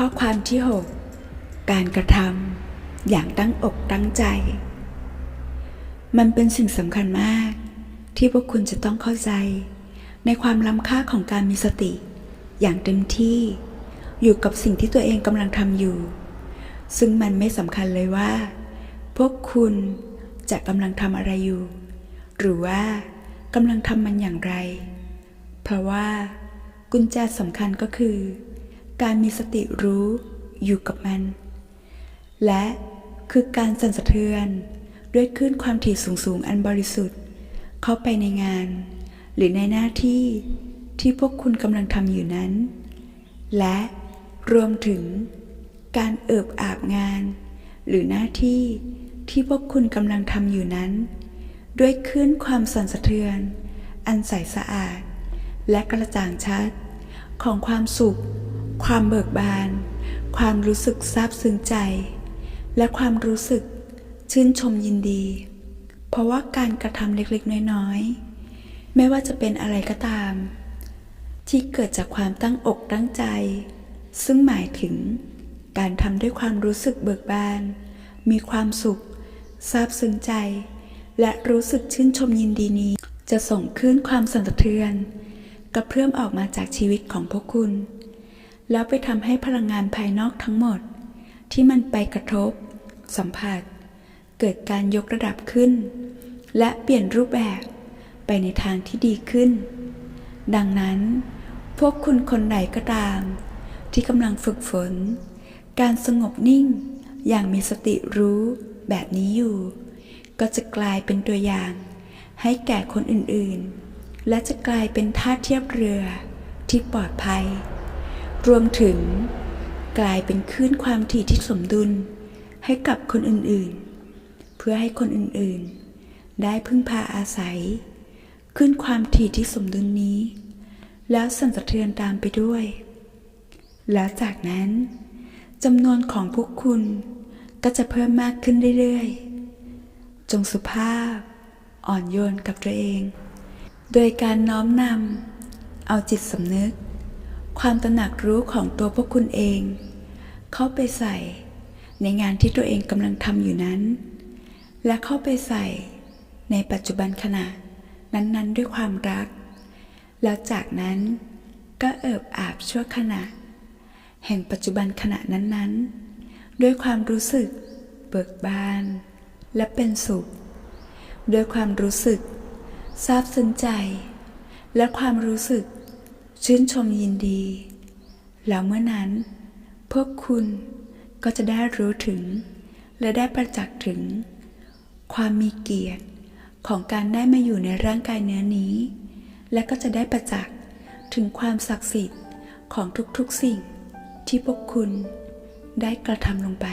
ข้อความที่ 6 การกระทำอย่างตั้งอกตั้งใจ มันเป็นสิ่งสำคัญมาก ที่พวกคุณจะต้องเข้าใจ ในความล้ำค่าของการมีสติ อย่างเต็มที่อยู่กับสิ่งที่ตัวเองกำลังทำอยู่ ซึ่งมันไม่สำคัญเลยว่า พวกคุณจะกำลังทำอะไรอยู่ หรือว่ากำลังทำมันอย่างไร เพราะว่ากุญแจสำคัญก็คือ การมีสติรู้อยู่กับมัน และคือการสั่นสะเทือนด้วยคลื่นความถี่สูงๆอันบริสุทธิ์ เข้าไปในงาน หรือในหน้าที่ที่พวกคุณกำลังทำอยู่นั้น และรวมถึงการเอิบอาบงาน หรือหน้าที่ที่พวกคุณกำลังทำอยู่นั้น ด้วยคลื่นความสั่นสะเทือน อันใสสะอาด และกระจ่างชัดของความสุข ความเบิกบาน ความรู้สึกซาบซึ้งใจ และความรู้สึกชื่นชมยินดี เพราะว่าการกระทำเล็กๆ น้อยๆ ไม่ว่าจะเป็นอะไรก็ตาม ที่เกิดจากความตั้งอกตั้งใจ ซึ่งหมายถึง การทำด้วยความรู้สึกเบิกบาน มีความสุขซาบซึ้งใจ และรู้สึกชื่นชมยินดีนี้ จะส่งขึ้นความสั่นสะเทือน กระเพื่อมออกมาจากชีวิตของพวกคุณ แล้วไปทำให้พลังงานภายนอกทั้งหมด ที่มันไปกระทบ สัมผัส เกิดการยกระดับขึ้น และเปลี่ยนรูปแบบไปในทางที่ดีขึ้น ดังนั้น พวกคุณคนใดก็ตาม ที่กำลังฝึกฝน การสงบนิ่งอย่างมีสติรู้แบบนี้อยู่ ก็จะกลายเป็นตัวอย่าง ให้แก่คนอื่นๆ และจะกลายเป็นท่าเทียบเรือที่ปลอดภัย รวมถึง กลายเป็นคลื่นความถี่ที่สมดุลให้กับคนอื่นๆ เพื่อให้คนอื่นๆ ได้พึ่งพาอาศัยขึ้นความถี่ที่สมดุลนี้ แล้วสั่นสะเทือนตามไปด้วย แล้วจากนั้นจำนวนของพวกคุณก็จะเพิ่มมากขึ้นเรื่อยๆ จงสุภาพอ่อนโยนกับตัวเอง โดยการน้อมนำเอาจิตสำนึก ความตระหนักรู้ของตัวพวกคุณเอง เข้าไปใส่ ในงานที่ตัวเองกำลังทำอยู่นั้น และเข้าไปใส่ในปัจจุบันขณะ นั้นๆ ด้วยความรัก แล้วจากนั้นก็เอิบอาบชั่วขณะ แห่งปัจจุบันขณะนั้นๆ ด้วยความรู้สึก เบิกบาน และเป็นสุข ด้วยความรู้สึกซาบซึ้งใจ และความรู้สึก ชื่นชมยินดี แล้วเมื่อนั้น พวกคุณก็จะได้รู้ถึง และได้ประจักษ์ถึง ความมีเกียรติของการได้มาอยู่ในร่างกายเนื้อนี้ และก็จะได้ประจักษ์ถึงความศักดิ์สิทธิ์ของทุกๆสิ่งที่พวกคุณได้กระทำลงไป